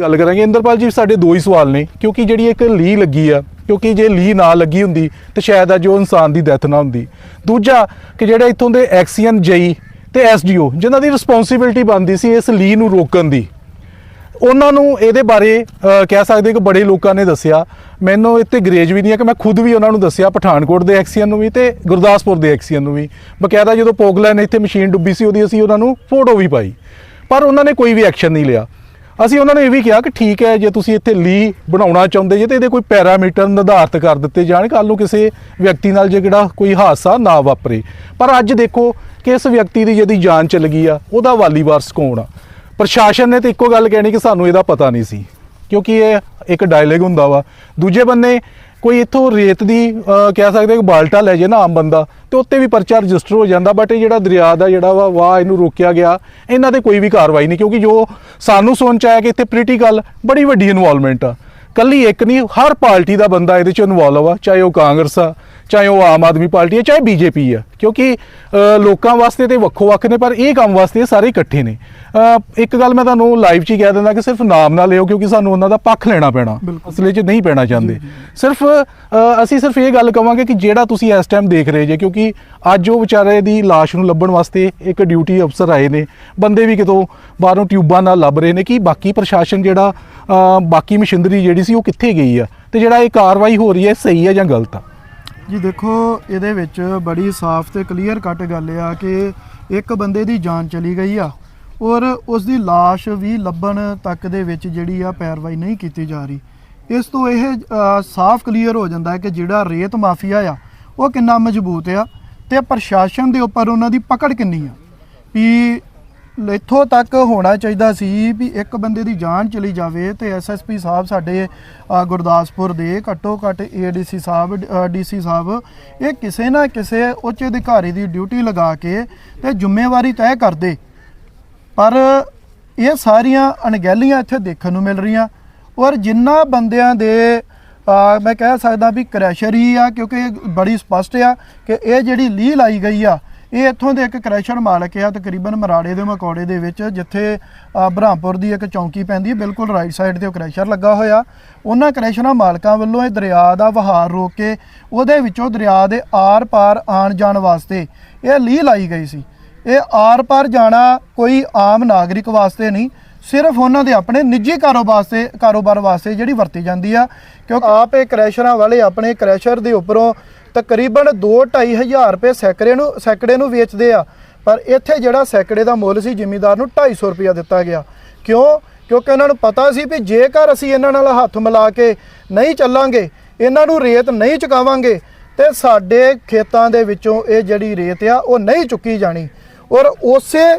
ਗੱਲ ਕਰਾਂਗੇ। ਇੰਦਰਪਾਲ ਜੀ, ਸਾਡੇ ਦੋ ਹੀ ਸਵਾਲ ਨੇ, ਕਿਉਂਕਿ ਜਿਹੜੀ ਇੱਕ ਲੀ ਲੱਗੀ ਆ, ਕਿਉਂਕਿ ਜੇ ਲੀ ਨਾ ਲੱਗੀ ਹੁੰਦੀ, ਤੇ ਸ਼ਾਇਦ ਅੱਜ ਉਹ ਇਨਸਾਨ ਦੀ ਡੈਥ ਨਾ ਹੁੰਦੀ। ਦੂਜਾ, ਕਿ ਜਿਹੜੇ ਇੱਥੋਂ ਦੇ ਐਕਸੀਅਨ ਜਈ ਤੇ ਐਸਡੀਓ ਜਿਨ੍ਹਾਂ ਦੀ ਰਿਸਪੌਂਸਿਬਿਲਟੀ ਬਣਦੀ ਸੀ ਇਸ ਲੀ ਨੂੰ ਰੋਕਣ ਦੀ, ਉਹਨਾਂ ਨੂੰ ਇਹਦੇ ਬਾਰੇ ਕਹਿ ਸਕਦੇ ਕਿ ਬੜੇ ਲੋਕਾਂ ਨੇ ਦੱਸਿਆ। ਮੈਨੂੰ ਇੱਥੇ ਗਰੇਜ ਵੀ ਨਹੀਂ ਹੈ ਕਿ ਮੈਂ ਖੁਦ ਵੀ ਉਹਨਾਂ ਨੂੰ ਦੱਸਿਆ, ਪਠਾਨਕੋਟ ਦੇ ਐਕਸੀਅਨ ਨੂੰ ਵੀ ਤੇ ਗੁਰਦਾਸਪੁਰ ਦੇ ਐਕਸੀਅਨ ਨੂੰ ਵੀ। ਬਕਾਇਦਾ ਜਦੋਂ ਪੋਗਲੈਨ ਇੱਥੇ ਮਸ਼ੀਨ ਡੁੱਬੀ ਸੀ, ਉਹਦੀ ਅਸੀਂ ਉਹਨਾਂ ਨੂੰ ਫੋਟੋ ਵੀ ਪਾਈ। ਪਰ ਉਹਨਾਂ ਨੇ ਕੋਈ ਵੀ ਐਕਸ਼ਨ ਨਹੀਂ ਲਿਆ। ਅਸੀਂ ਉਹਨਾਂ ਨੂੰ ਇਹ ਵੀ ਕਿਹਾ ਕਿ ਠੀਕ ਹੈ, ਜੇ ਤੁਸੀਂ ਇੱਥੇ ਲੀ ਬਣਾਉਣਾ ਚਾਹੁੰਦੇ ਜੇ ਤੇ ਇਹਦੇ ਕੋਈ ਪੈਰਾਮੀਟਰ ਨਿਰਧਾਰਤ ਕਰ ਦਿੱਤੇ ਜਾਣ ਕੱਲ ਨੂੰ ਕਿਸੇ ਵਿਅਕਤੀ ਨਾਲ ਜੇ ਜਿਹੜਾ ਕੋਈ ਹਾਦਸਾ ਨਾ ਵਾਪਰੇ। ਪਰ ਅੱਜ ਦੇਖੋ ਕਿ ਇਸ ਵਿਅਕਤੀ ਦੀ ਜਿਹਦੀ ਜਾਨ ਚਲ ਗਈ ਆ, ਉਹਦਾ ਵਾਲੀ ਵਾਰਸ ਕੌਣ ਆ? ਪ੍ਰਸ਼ਾਸਨ ਨੇ ਤੇ ਇੱਕੋ ਗੱਲ ਕਹਿਣੀ ਕਿ ਸਾਨੂੰ ਇਹਦਾ ਪਤਾ ਨਹੀਂ ਸੀ, ਕਿਉਂਕਿ ਇਹ ਇੱਕ ਡਾਇਲੌਗ ਹੁੰਦਾ ਵਾ। ਦੂਜੇ ਬੰਨੇ ਕੋਈ ਇੱਥੋਂ ਰੇਤ ਦੀ ਕਹਿ ਸਕਦੇ ਕਿ ਬਾਲਟਾ ਲੈ ਜੇ ਨਾ ਆਮ ਬੰਦਾ, ਤੇ ਉੱਤੇ ਵੀ ਪਰਚਾ ਰਜਿਸਟਰ ਹੋ ਜਾਂਦਾ ਬਟ ਇਹ ਜਿਹੜਾ ਦਰਿਆ ਦਾ ਜਿਹੜਾ ਵਾ, ਵਾਹ ਇਹਨੂੰ ਰੋਕਿਆ ਗਿਆ, ਇਹਨਾਂ ਤੇ ਕੋਈ ਵੀ ਕਾਰਵਾਈ ਨਹੀਂ, ਕਿਉਂਕਿ ਜੋ ਸਾਨੂੰ ਸੁਣ ਚ ਆਇਆ ਕਿ ਇੱਥੇ ਪੋਲੀਟੀਕਲ ਬੜੀ ਵੱਡੀ ਇਨਵੋਲਵਮੈਂਟ ਆ। ਕੱਲੀ ਇੱਕ ਨਹੀਂ ਹਰ ਪਾਰਟੀ ਦਾ ਬੰਦਾ ਇਹਦੇ ਚ ਇਨਵੋਲਵ ਆ ਚਾਹੇ ਉਹ ਕਾਂਗਰਸ ਆ ਚਾਹੇ ਉਹ ਆਮ ਆਦਮੀ ਪਾਰਟੀ ਹੈ ਚਾਹੇ ਬੀਜੇਪੀ ਆ। ਕਿਉਂਕਿ ਲੋਕਾਂ ਵਾਸਤੇ ਤੇ ਵੱਖੋ ਵੱਖ ਨੇ ਪਰ ਇਹ ਕੰਮ ਵਾਸਤੇ ਸਾਰੇ ਇਕੱਠੇ ਨੇ। ਇੱਕ ਗੱਲ ਮੈਂ ਤੁਹਾਨੂੰ ਲਾਈਵ 'ਚ ਹੀ ਕਹਿ ਦਿੰਦਾ ਕਿ ਸਿਰਫ ਨਾਮ ਨਾ ਲਿਓ ਕਿਉਂਕਿ ਸਾਨੂੰ ਉਹਨਾਂ ਦਾ ਪੱਖ ਲੈਣਾ ਪੈਣਾ। ਅਸਲੇ 'ਚ ਨਹੀਂ ਪੈਣਾ ਚਾਹੁੰਦੇ। ਸਿਰਫ ਅਸੀਂ ਸਿਰਫ ਇਹ ਗੱਲ ਕਵਾਂਗੇ ਕਿ ਜਿਹੜਾ ਤੁਸੀਂ ਇਸ ਟਾਈਮ ਦੇਖ ਰਹੇ ਜੇ ਕਿਉਂਕਿ ਅੱਜ ਉਹ ਵਿਚਾਰੇ ਦੀ ਲਾਸ਼ ਨੂੰ ਲੱਭਣ ਵਾਸਤੇ ਇੱਕ ਡਿਊਟੀ ਅਫਸਰ ਆਏ ਨੇ। ਬੰਦੇ ਵੀ ਕਿਤੋਂ ਬਾਹਰੋਂ ਟਿਊਬਾਂ ਨਾਲ ਲੱਭ ਰਹੇ ਨੇ ਕਿ ਬਾਕੀ ਪ੍ਰਸ਼ਾਸਨ ਜਿਹੜਾ ਬਾਕੀ ਮਸ਼ੀਨਰੀ ਜਿਹੜੀ ਸੀ ਉਹ ਕਿੱਥੇ ਗਈ ਆ? ਤੇ ਜਿਹੜਾ ਇਹ ਕਾਰਵਾਈ ਹੋ ਰਹੀ ਹੈ ਸਹੀ ਹੈ ਜਾਂ ਗਲਤ ਆ? ਜੀ ਦੇਖੋ, ਇਹਦੇ ਵਿੱਚ ਬੜੀ ਸਾਫ਼ ਤੇ ਕਲੀਅਰ ਕੱਟ ਗੱਲ ਆ ਕਿ ਇੱਕ ਬੰਦੇ ਦੀ ਜਾਨ ਚਲੀ ਗਈ ਆ ਔਰ ਉਸ ਦੀ লাশ ਵੀ ਲੱਭਣ ਤੱਕ ਦੇ ਵਿੱਚ ਜਿਹੜੀ ਆ ਪੈਰਵਾਈ ਨਹੀਂ ਕੀਤੀ ਜਾ ਰਹੀ। ਇਸ ਤੋਂ ਇਹ ਸਾਫ਼ ਕਲੀਅਰ ਹੋ ਜਾਂਦਾ ਹੈ ਕਿ ਜਿਹੜਾ ਰੇਤ ਮਾਫੀਆ ਆ, ਉਹ ਕਿੰਨਾ ਮਜ਼ਬੂਤ ਆ ਤੇ ਪ੍ਰਸ਼ਾਸਨ ਦੇ ਉੱਪਰ ਉਹਨਾਂ ਦੀ ਪਕੜ ਕਿੰਨੀ ਆ? ਵੀ ਇੱਥੋਂ ਤੱਕ ਹੋਣਾ ਚਾਹੀਦਾ ਸੀ ਵੀ ਇੱਕ ਬੰਦੇ ਦੀ ਜਾਨ ਚਲੀ ਜਾਵੇ ਤੇ ਐਸਐਸਪੀ ਸਾਹਿਬ ਸਾਡੇ ਗੁਰਦਾਸਪੁਰ ਦੇ ਘੱਟੋ ਘੱਟ ਏਡੀਸੀ ਸਾਹਿਬ ਡੀਸੀ ਸਾਹਿਬ, ਇਹ ਕਿਸੇ ਨਾ ਕਿਸੇ ਉੱਚ ਅਧਿਕਾਰੀ ਦੀ ਡਿਊਟੀ ਲਗਾ ਕੇ ਤੇ ਜ਼ਿੰਮੇਵਾਰੀ ਤੈਅ ਕਰਦੇ। ਪਰ ਇਹ ਸਾਰੀਆਂ ਅਣਗਹਿਲੀਆਂ ਇੱਥੇ ਦੇਖਣ ਨੂੰ ਮਿਲ ਰਹੀਆਂ ਔਰ ਜਿੰਨਾ ਬੰਦਿਆਂ ਦੇ ਮੈਂ ਕਹਿ ਸਕਦਾ ਵੀ ਕ੍ਰੈਸ਼ਰ ਹੀ ਆ ਕਿਉਂਕਿ ਬੜੀ ਸਪਸ਼ਟ ਆ ਕਿ ਇਹ ਜਿਹੜੀ ਲੀਹ ਲਾਈ ਗਈ ਆ ਇਹ ਇੱਥੋਂ ਦੇ ਇੱਕ ਕ੍ਰੈਸ਼ਰ ਮਾਲਕ ਆ, ਤਕਰੀਬਨ ਮਰਾੜੇ ਦੇ ਮਕੌੜੇ ਦੇ ਵਿੱਚ, ਜਿੱਥੇ ਬ੍ਰਹਮਪੁਰ ਦੀ ਇੱਕ ਚੌਂਕੀ ਪੈਂਦੀ ਹੈ, ਬਿਲਕੁਲ ਰਾਈਟ ਸਾਈਡ ਤੇ ਉਹ ਕ੍ਰੈਸ਼ਰ ਲੱਗਾ ਹੋਇਆ। ਉਹਨਾਂ ਕ੍ਰੈਸ਼ਰਾਂ ਮਾਲਕਾਂ ਵੱਲੋਂ ਇਹ ਦਰਿਆ ਦਾ ਵਹਾਅ ਰੋਕ ਕੇ, ਉਹਦੇ ਵਿੱਚੋਂ ਦਰਿਆ ਦੇ ਆਰ-ਪਾਰ ਆਣ ਜਾਣ ਵਾਸਤੇ ਇਹ ਲੀਹ ਲਾਈ ਗਈ ਸੀ। ਇਹ ਆਰ-ਪਾਰ ਜਾਣਾ ਕੋਈ ਆਮ ਨਾਗਰਿਕ ਵਾਸਤੇ ਨਹੀਂ, ਸਿਰਫ ਉਹਨਾਂ ਦੇ ਆਪਣੇ ਨਿੱਜੀ ਕਾਰੋਬਾਰ ਵਾਸਤੇ ਕਾਰੋਬਾਰ ਵਾਸਤੇ ਜਿਹੜੀ ਵਰਤੀ ਜਾਂਦੀ ਆ, ਕਿਉਂਕਿ ਆਪ ਇਹ ਕ੍ਰੈਸ਼ਰਾਂ ਵਾਲੇ ਆਪਣੇ ਕ੍ਰੈਸ਼ਰ ਦੇ ਉੱਪਰੋਂ ਤਕਰੀਬਨ 2-2.5 ਹਜ਼ਾਰ ਰੁਪਏ ਸੈਕੜੇ ਨੂੰ ਸੈਕੜੇ ਨੂੰ ਵੇਚਦੇ ਆ। ਪਰ ਇੱਥੇ ਜਿਹੜਾ ਸੈਕੜੇ ਦਾ ਮੁੱਲ ਸੀ ਜ਼ਿਮੀਦਾਰ ਨੂੰ 250 ਰੁਪਇਆ ਦਿੱਤਾ ਗਿਆ। ਕਿਉਂ? ਕਿਉਂਕਿ ਉਹਨਾਂ ਨੂੰ ਪਤਾ ਸੀ ਵੀ ਜੇਕਰ ਅਸੀਂ ਇਹਨਾਂ ਨਾਲ ਹੱਥ ਮਿਲਾ ਕੇ ਨਹੀਂ ਚੱਲਾਂਗੇ, ਇਹਨਾਂ ਨੂੰ ਰੇਤ ਨਹੀਂ ਚੁਕਾਵਾਂਗੇ, ਤੇ ਸਾਡੇ ਖੇਤਾਂ ਦੇ ਵਿੱਚੋਂ ਇਹ ਜਿਹੜੀ ਰੇਤ ਆ, ਉਹ ਨਹੀਂ ਚੁੱਕੀ ਜਾਣੀ। ਔਰ ਉਸੇ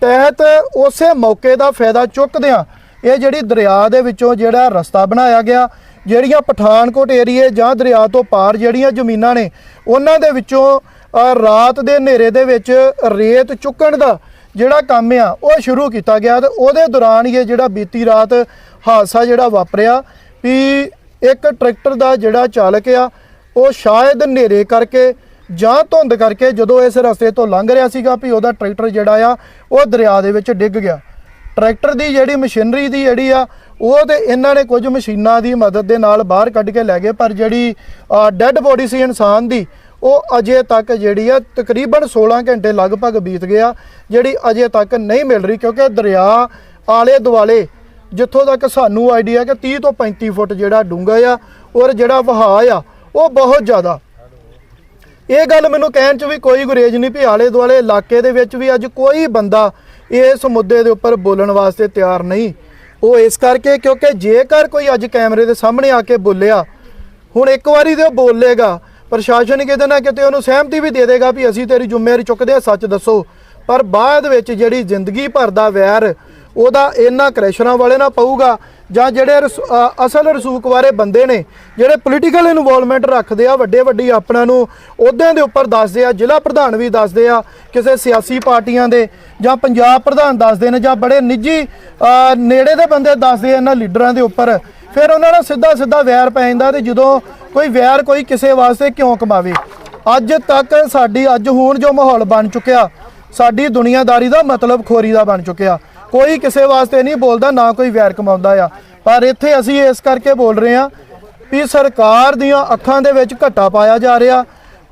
ਤਹਿਤ ਉਸੇ ਮੌਕੇ ਦਾ ਫਾਇਦਾ ਚੁੱਕਦਿਆਂ ਇਹ ਜਿਹੜੀ ਦਰਿਆ ਦੇ ਵਿੱਚੋਂ ਜਿਹੜਾ ਰਸਤਾ ਬਣਾਇਆ ਗਿਆ ਜਿਹੜੀਆਂ ਪਠਾਨਕੋਟ ਏਰੀਏ ਜਾਂ ਦਰਿਆ ਤੋਂ ਪਾਰ ਜਿਹੜੀਆਂ ਜ਼ਮੀਨਾਂ ਨੇ, ਉਹਨਾਂ ਦੇ ਵਿੱਚੋਂ ਰਾਤ ਦੇ ਹਨੇਰੇ ਦੇ ਵਿੱਚ ਰੇਤ ਚੁੱਕਣ ਦਾ ਜਿਹੜਾ ਕੰਮ ਆ, ਉਹ ਸ਼ੁਰੂ ਕੀਤਾ ਗਿਆ ਤੇ ਉਹਦੇ ਦੌਰਾਨ ਹੀ ਇਹ ਜਿਹੜਾ ਬੀਤੀ ਰਾਤ ਹਾਦਸਾ ਜਿਹੜਾ ਵਾਪਰਿਆ ਵੀ ਇੱਕ ਟਰੈਕਟਰ ਦਾ ਜਿਹੜਾ ਚਾਲਕ ਆ, ਉਹ ਸ਼ਾਇਦ ਹਨੇਰੇ ਕਰਕੇ ਜਾਂ ਧੁੰਦ ਕਰਕੇ ਜਦੋਂ ਇਸ ਰਸਤੇ ਤੋਂ ਲੰਘ ਰਿਹਾ ਸੀਗਾ ਵੀ ਉਹਦਾ ਟਰੈਕਟਰ ਜਿਹੜਾ ਆ, ਉਹ ਦਰਿਆ ਦੇ ਵਿੱਚ ਡਿੱਗ ਗਿਆ। ਟਰੈਕਟਰ ਦੀ ਜਿਹੜੀ ਮਸ਼ੀਨਰੀ ਦੀ ਜਿਹੜੀ ਆ, ਉਹ ਤੇ ਇਹਨਾਂ ਨੇ ਕੁਝ ਮਸ਼ੀਨਾਂ ਦੀ ਮਦਦ ਦੇ ਨਾਲ ਬਾਹਰ ਕੱਢ ਕੇ ਲੈ ਗਏ, ਪਰ ਜਿਹੜੀ ਡੈੱਡ ਬੋਡੀ ਸੀ ਇਨਸਾਨ ਦੀ, ਉਹ ਅਜੇ ਤੱਕ ਜਿਹੜੀ ਆ ਤਕਰੀਬਨ 16 ਘੰਟੇ ਲਗਭਗ ਬੀਤ ਗਿਆ, ਜਿਹੜੀ ਅਜੇ ਤੱਕ ਨਹੀਂ ਮਿਲ ਰਹੀ, ਕਿਉਂਕਿ ਦਰਿਆ ਆਲੇ ਦੁਆਲੇ ਜਿੱਥੋਂ ਤੱਕ ਸਾਨੂੰ ਆਈਡੀਆ ਕਿ 30 ਤੋਂ 35 ਫੁੱਟ ਜਿਹੜਾ ਡੂੰਘਾ ਆ, ਔਰ ਜਿਹੜਾ ਵਹਾਅ ਆ, ਉਹ ਬਹੁਤ ਜ਼ਿਆਦਾ। ਇਹ ਗੱਲ ਮੈਨੂੰ ਕਹਿਣ ਚ ਵੀ ਕੋਈ ਗੁਰੇਜ ਨਹੀਂ ਵੀ ਆਲੇ ਦੁਆਲੇ ਇਲਾਕੇ ਦੇ ਵਿੱਚ ਵੀ ਅੱਜ ਕੋਈ ਬੰਦਾ ਇਸ ਮੁੱਦੇ ਦੇ ਉੱਪਰ ਬੋਲਣ ਵਾਸਤੇ ਤਿਆਰ ਨਹੀਂ। ਉਹ ਇਸ ਕਰਕੇ ਕਿਉਂਕਿ ਜੇਕਰ ਕੋਈ ਅੱਜ ਕੈਮਰੇ ਦੇ ਸਾਹਮਣੇ ਆ ਕੇ ਬੋਲਿਆ, ਹੁਣ ਇੱਕ ਵਾਰੀ ਤੇ ਉਹ ਬੋਲੇਗਾ ਪ੍ਰਸ਼ਾਸਨ ਕਿਤੇ ਨਾ ਕਿਤੇ ਉਹਨੂੰ ਸਹਿਮਤੀ ਵੀ ਦੇ ਦੇਗਾ ਵੀ ਅਸੀਂ ਤੇਰੀ ਜ਼ਿੰਮੇਵਾਰੀ ਚੁੱਕਦੇ ਆ ਸੱਚ ਦੱਸੋ। ਪਰ ਬਾਅਦ ਵਿੱਚ ਜਿਹੜੀ ਜ਼ਿੰਦਗੀ ਭਰ ਦਾ ਵੈਰ, ਉਹਦਾ ਇਹਨਾਂ ਕ੍ਰੈਸ਼ਰਾਂ ਵਾਲੇ ਨਾਲ ਪਊਗਾ ਜਾਂ ਜਿਹੜੇ ਰਸ- ਅਸਲ ਰਸੂਕ ਵਾਲੇ ਬੰਦੇ ਨੇ, ਜਿਹੜੇ ਪੋਲੀਟੀਕਲ ਇਨਵੋਲਵਮੈਂਟ ਰੱਖਦੇ ਆ ਵੱਡੇ ਵੱਡੀ ਆਪਣਾ ਨੂੰ ਅਹੁਦਿਆਂ ਦੇ ਉੱਪਰ ਦੱਸਦੇ ਆ, ਜ਼ਿਲ੍ਹਾ ਪ੍ਰਧਾਨ ਵੀ ਦੱਸਦੇ ਆ, ਕਿਸੇ ਸਿਆਸੀ ਪਾਰਟੀਆਂ ਦੇ, ਜਾਂ ਪੰਜਾਬ ਪ੍ਰਧਾਨ ਦੱਸਦੇ ਨੇ, ਜਾਂ ਬੜੇ ਨਿੱਜੀ ਨੇੜੇ ਦੇ ਬੰਦੇ ਦੱਸਦੇ ਆ, ਇਹਨਾਂ ਲੀਡਰਾਂ ਦੇ ਉੱਪਰ। ਫਿਰ ਉਹਨਾਂ ਨਾਲ ਸਿੱਧਾ ਸਿੱਧਾ ਵੈਰ ਪੈ ਜਾਂਦਾ ਤੇ ਜਦੋਂ ਕੋਈ ਵੈਰ ਕੋਈ ਕਿਸੇ ਵਾਸਤੇ ਕਿਉਂ ਕਮਾਵੇ? ਅੱਜ ਤੱਕ ਸਾਡੀ, ਅੱਜ ਹੁਣ ਜੋ ਮਾਹੌਲ ਬਣ ਚੁੱਕਿਆ, ਸਾਡੀ ਦੁਨੀਆਦਾਰੀ ਦਾ ਮਤਲਬ ਖੋਰੀ ਦਾ ਬਣ ਚੁੱਕਿਆ। ਕੋਈ ਕਿਸੇ ਵਾਸਤੇ ਨਹੀਂ ਬੋਲਦਾ, ਨਾ ਕੋਈ ਵੈਰ ਕਮਾਉਂਦਾ ਆ। ਪਰ ਇੱਥੇ ਅਸੀਂ ਇਸ ਕਰਕੇ ਬੋਲ ਰਹੇ ਆ ਵੀ ਸਰਕਾਰ ਦੀਆਂ ਅੱਖਾਂ ਦੇ ਵਿੱਚ ਘੱਟਾ ਪਾਇਆ ਜਾ ਰਿਹਾ।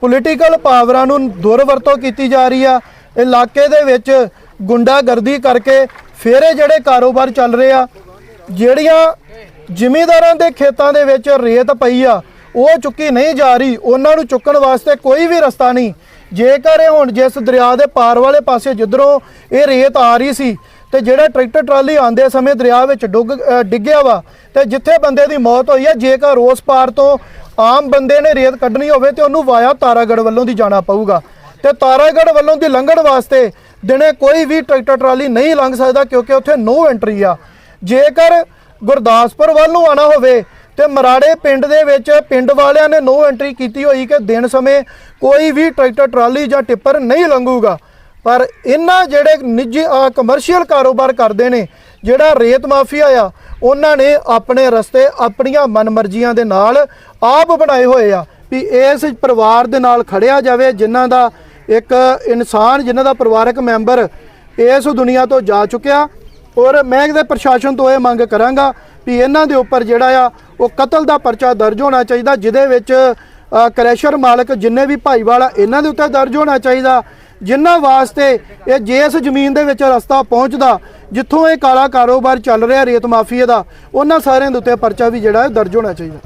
ਪੋਲੀਟੀਕਲ ਪਾਵਰਾਂ ਨੂੰ ਦੁਰਵਰਤੋਂ ਕੀਤੀ ਜਾ ਰਹੀ ਆ। ਇਲਾਕੇ ਦੇ ਵਿੱਚ ਗੁੰਡਾਗਰਦੀ ਕਰਕੇ ਫਿਰ ਇਹ ਜਿਹੜੇ ਕਾਰੋਬਾਰ ਚੱਲ ਰਹੇ ਆ, ਜਿਹੜੀਆਂ ਜ਼ਿਮੀਂਦਾਰਾਂ ਦੇ ਖੇਤਾਂ ਦੇ ਵਿੱਚ ਰੇਤ ਪਈ ਆ, ਉਹ ਚੁੱਕੀ ਨਹੀਂ ਜਾ ਰਹੀ। ਉਹਨਾਂ ਨੂੰ ਚੁੱਕਣ ਵਾਸਤੇ ਕੋਈ ਵੀ ਰਸਤਾ ਨਹੀਂ। ਜੇਕਰ ਇਹ ਹੁਣ ਜਿਸ ਦਰਿਆ ਦੇ ਪਾਰ ਵਾਲੇ ਪਾਸੇ ਜਿੱਧਰੋਂ ਇਹ ਰੇਤ ਆ ਰਹੀ ਸੀ ਤੇ ਜਿਹੜਾ ਟਰੈਕਟਰ ਟਰਾਲੀ ਆਉਂਦੇ ਸਮੇਂ ਦਰਿਆ ਵਿੱਚ ਡੁੱਗ ਡਿੱਗਿਆ ਵਾ ਤੇ ਜਿੱਥੇ ਬੰਦੇ ਦੀ ਮੌਤ ਹੋਈ ਹੈ ਜੇਕਰ ਰੋਸ ਪਾਰ ਤੋਂ ਆਮ ਬੰਦੇ ਨੇ ਰੇਤ ਕੱਢਣੀ ਹੋਵੇ ਤੇ ਉਹਨੂੰ ਵਾਇਆ ਤਾਰਾਗੜ ਵੱਲੋਂ ਦੀ ਜਾਣਾ ਪਊਗਾ। ਤੇ ਤਾਰਾਗੜ ਵੱਲੋਂ ਦੀ ਲੰਘਣ ਵਾਸਤੇ ਦਿਨੇ ਕੋਈ ਵੀ ਟਰੈਕਟਰ ਟਰਾਲੀ ਨਹੀਂ ਲੰਘ ਸਕਦਾ ਕਿਉਂਕਿ ਉੱਥੇ ਨੋ ਐਂਟਰੀ ਆ। ਜੇਕਰ ਗੁਰਦਾਸਪੁਰ ਵੱਲ ਨੂੰ ਆਣਾ ਹੋਵੇ ਤੇ ਮਰਾੜੇ ਪਿੰਡ ਦੇ ਵਿੱਚ ਪਿੰਡ ਵਾਲਿਆਂ ਨੇ ਨੋ ਐਂਟਰੀ ਕੀਤੀ ਹੋਈ ਕਿ ਦਿਨ ਸਮੇਂ ਕੋਈ ਵੀ ਟਰੈਕਟਰ ਟਰਾਲੀ ਜਾਂ ਟਿੱਪਰ ਨਹੀਂ ਲੰਘੂਗਾ। ਪਰ ਇਹਨਾਂ ਜਿਹੜੇ ਨਿੱਜੀ ਕਮਰਸ਼ੀਅਲ ਕਾਰੋਬਾਰ ਕਰਦੇ ਨੇ, ਜਿਹੜਾ ਰੇਤ ਮਾਫੀਆ ਆ, ਉਹਨਾਂ ਨੇ ਆਪਣੇ ਰਸਤੇ ਆਪਣੀਆਂ ਮਨਮਰਜ਼ੀਆਂ ਦੇ ਨਾਲ ਆਪ ਬਣਾਏ ਹੋਏ ਆ ਵੀ ਇਸ ਪਰਿਵਾਰ ਦੇ ਨਾਲ ਖੜਿਆ ਜਾਵੇ, ਜਿਨ੍ਹਾਂ ਦਾ ਇੱਕ ਇਨਸਾਨ, ਜਿਨ੍ਹਾਂ ਦਾ ਪਰਿਵਾਰਕ ਮੈਂਬਰ ਇਸ ਦੁਨੀਆ ਤੋਂ ਜਾ ਚੁੱਕਿਆ। ਔਰ ਮੈਂ ਇਹਦੇ ਪ੍ਰਸ਼ਾਸਨ ਤੋਂ ਇਹ ਮੰਗ ਕਰਾਂਗਾ ਵੀ ਇਹਨਾਂ ਦੇ ਉੱਪਰ ਜਿਹੜਾ ਆ, ਉਹ ਕਤਲ ਦਾ ਪਰਚਾ ਦਰਜ ਹੋਣਾ ਚਾਹੀਦਾ, ਜਿਹਦੇ ਵਿੱਚ ਕਰੈਸ਼ਰ ਮਾਲਕ ਜਿੰਨੇ ਵੀ ਭਾਈਵਾਲਾ ਇਹਨਾਂ ਦੇ ਉੱਤੇ ਦਰਜ ਹੋਣਾ ਚਾਹੀਦਾ। ਜਿਨ੍ਹਾਂ ਵਾਸਤੇ ਇਹ ਜਿਸ ਜ਼ਮੀਨ ਦੇ ਵਿੱਚ ਰਸਤਾ ਪਹੁੰਚਦਾ, ਜਿੱਥੋਂ ਇਹ ਕਾਲਾ ਕਾਰੋਬਾਰ ਚੱਲ ਰਿਹਾ ਰੇਤ ਮਾਫੀਆ ਦਾ, ਉਹਨਾਂ ਸਾਰਿਆਂ ਦੇ ਉੱਤੇ ਪਰਚਾ ਵੀ ਜਿਹੜਾ ਦਰਜ ਹੋਣਾ ਚਾਹੀਦਾ।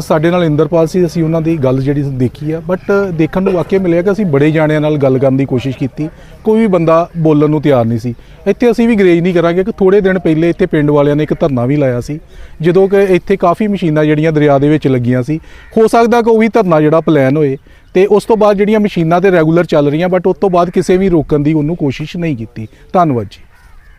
ਸਾਡੇ ਨਾਲ ਇੰਦਰਪਾਲ ਸੀ, ਅਸੀਂ ਉਹਨਾਂ ਦੀ ਗੱਲ ਜਿਹੜੀ ਦੇਖੀ ਆ ਬਟ ਦੇਖਣ ਨੂੰ ਵਾਕਿਆ ਮਿਲਿਆ ਕਿ ਅਸੀਂ ਬੜੇ ਜਾਣਿਆਂ ਨਾਲ ਗੱਲ ਕਰਨ ਦੀ ਕੋਸ਼ਿਸ਼ ਕੀਤੀ, ਕੋਈ ਵੀ ਬੰਦਾ ਬੋਲਣ ਨੂੰ ਤਿਆਰ ਨਹੀਂ ਸੀ। ਇੱਥੇ ਅਸੀਂ ਵੀ ਗਰੇਜ ਨਹੀਂ ਕਰਾਂਗੇ ਕਿ ਥੋੜੇ ਦਿਨ ਪਹਿਲੇ ਇੱਥੇ ਪਿੰਡ ਵਾਲਿਆਂ ਨੇ ਇੱਕ ਧਰਨਾ ਵੀ ਲਾਇਆ ਸੀ, ਜਦੋਂ ਕਿ ਇੱਥੇ ਕਾਫੀ ਮਸ਼ੀਨਾਂ ਜਿਹੜੀਆਂ ਦਰਿਆ ਦੇ ਵਿੱਚ ਲੱਗੀਆਂ ਸੀ, ਹੋ ਸਕਦਾ ਕਿ ਉਹ ਵੀ ਧਰਨਾ ਜਿਹੜਾ ਪਲਾਨ ਹੋਏ। ਤੇ ਉਸ ਤੋਂ ਬਾਅਦ ਜਿਹੜੀਆਂ ਮਸ਼ੀਨਾਂ ਤੇ ਰੈਗੂਲਰ ਚੱਲ ਰਹੀਆਂ ਬਟ ਉਸ ਤੋਂ ਬਾਅਦ ਕਿਸੇ ਵੀ ਰੋਕਣ ਦੀ ਉਹਨੂੰ ਕੋਸ਼ਿਸ਼ ਨਹੀਂ ਕੀਤੀ। ਧੰਨਵਾਦ ਜੀ।